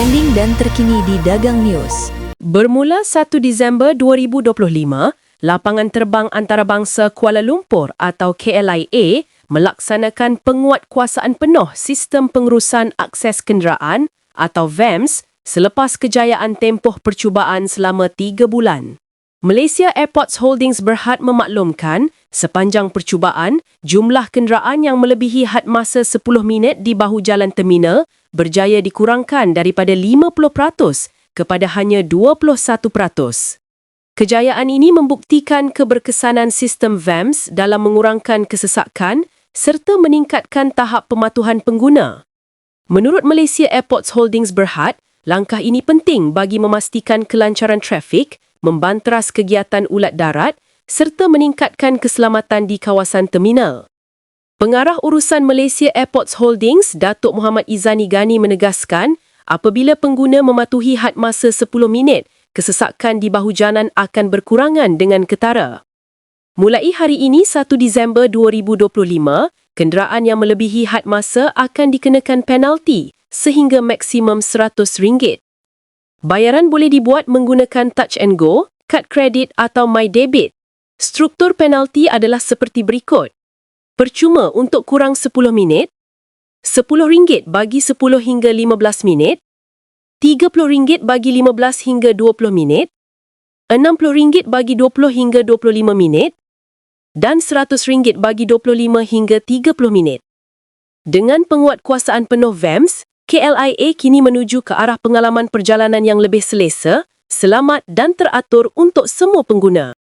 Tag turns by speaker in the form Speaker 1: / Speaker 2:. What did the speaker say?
Speaker 1: trending dan terkini di Dagang News.
Speaker 2: Bermula 1 Disember 2025, lapangan terbang antarabangsa Kuala Lumpur atau KLIA melaksanakan penguatkuasaan penuh sistem pengurusan akses kenderaan atau VAMS selepas kejayaan tempoh percubaan selama 3 bulan. Malaysia Airports Holdings Berhad memaklumkan sepanjang percubaan, jumlah kenderaan yang melebihi had masa 10 minit di bahu jalan terminal berjaya dikurangkan daripada 50% kepada hanya 21%. Kejayaan ini membuktikan keberkesanan sistem VAMS dalam mengurangkan kesesakan serta meningkatkan tahap pematuhan pengguna. Menurut Malaysia Airports Holdings Berhad, langkah ini penting bagi memastikan kelancaran trafik, membanteras kegiatan ulat darat serta meningkatkan keselamatan di kawasan terminal. Pengarah urusan Malaysia Airports Holdings, Datuk Muhammad Izani Gani menegaskan, apabila pengguna mematuhi had masa 10 minit, kesesakan di bahu jalan akan berkurangan dengan ketara. Mulai hari ini 1 Disember 2025, kenderaan yang melebihi had masa akan dikenakan penalti sehingga maksimum RM100. Bayaran boleh dibuat menggunakan Touch and Go, kad kredit atau My Debit. Struktur penalti adalah seperti berikut. Percuma untuk kurang 10 minit, RM10 bagi 10 hingga 15 minit, RM30 bagi 15 hingga 20 minit, RM60 bagi 20 hingga 25 minit, dan RM100 bagi 25 hingga 30 minit. Dengan penguatkuasaan penuh VAMS, KLIA kini menuju ke arah pengalaman perjalanan yang lebih selesa, selamat dan teratur untuk semua pengguna.